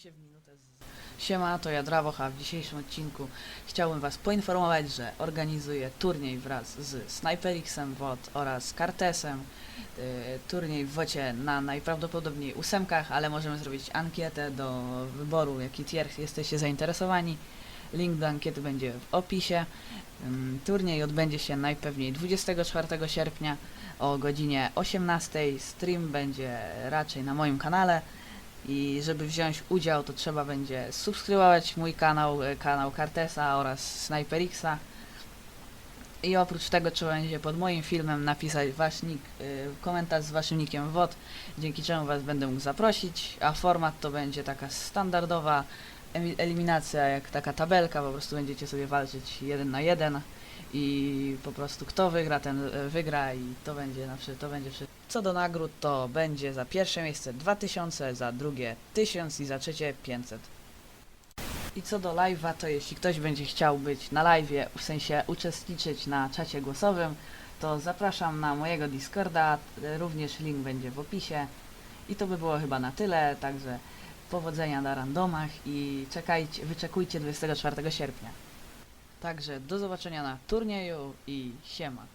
się w minutę z... Siema, to ja Drawoch, a w dzisiejszym odcinku chciałbym was poinformować, że organizuję turniej wraz z Sniperixem WOT oraz Kartesem. Yy, turniej w WOCie na najprawdopodobniej ósemkach, ale możemy zrobić ankietę do wyboru, jaki tier jesteście zainteresowani. Link do ankiety będzie w opisie. Turniej odbędzie się najpewniej 24 sierpnia o godzinie 18. Stream będzie raczej na moim kanale. I żeby wziąć udział, to trzeba będzie subskrybować mój kanał, e, kanał Kartesa oraz Sniperixa. I oprócz tego trzeba będzie pod moim filmem napisać wasz nick, y, komentarz z waszym nickiem WOT, dzięki czemu was będę mógł zaprosić, a format to będzie taka standardowa eliminacja, jak taka tabelka, po prostu będziecie sobie walczyć jeden na jeden i po prostu kto wygra, ten e, wygra i to będzie na to będzie przy... Co do nagród, to będzie za pierwsze miejsce 2000, za drugie 1000 i za trzecie 500. I co do live'a, to jeśli ktoś będzie chciał być na live'ie, w sensie uczestniczyć na czacie głosowym, to zapraszam na mojego Discorda, e, również link będzie w opisie. I to by było chyba na tyle, także powodzenia na randomach i czekajcie, wyczekujcie 24 sierpnia. Także do zobaczenia na turnieju i siema.